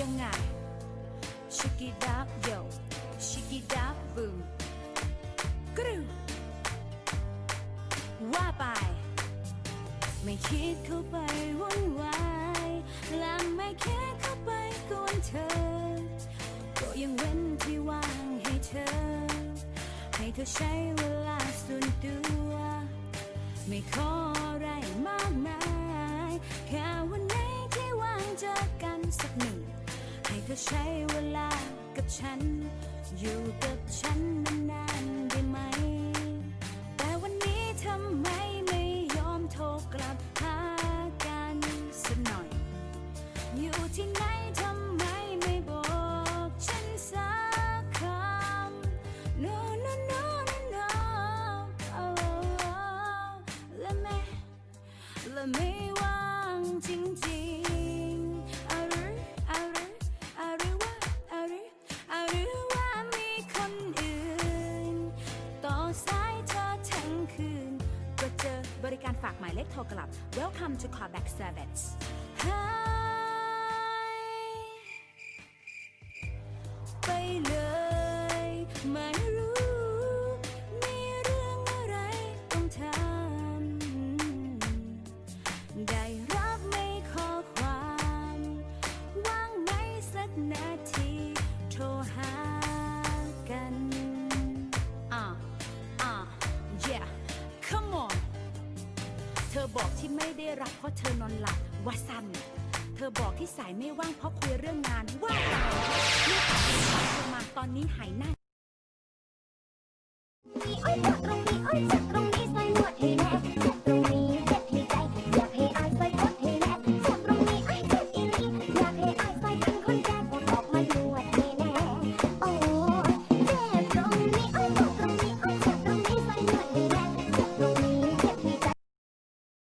ยังไง Shake it up yo Shake it up boom กรูว่าไป ไม่คิดเข้าไปวุ่นวายและไม่คิดเข้าไปกวนเธอ ก็ยังเว้นที่ว่างให้เธอ ให้เธอใช้เวลาส่วนตัว ไม่ขออะไรมาก อใช้เวลากับฉัน อยู่กับฉันนานๆได้ไหม แต่วันนี้ทำไมไม่ยอมโทรกลับหากันสักหน่อย อยู่ที่ไหนทำไมไม่บอกฉันสักคำ no no no no no oh, oh, oh. และไม่และไม่ว่า ริการฝากหมายเลขโทรกลับ Welcome to callback service Hi ไปเลยไม่รู้ มีเรื่องอะไรต้องทำได้รับไม่ข้อความ ว่างไหมสักนา อบอกที่ไม่ได้รับเพราะเธอนอนหลับว่าสั้นเธอบอกที่สายไม่ว่างเพราะคุยเรื่องงานว่าเปล่านี่ตัดสินใจเธอมาตอนนี้หายหน้ามีอ้อยปวดตรงนี้อ้อยเจ็บตรงนี้ใส่หนวดให้แน่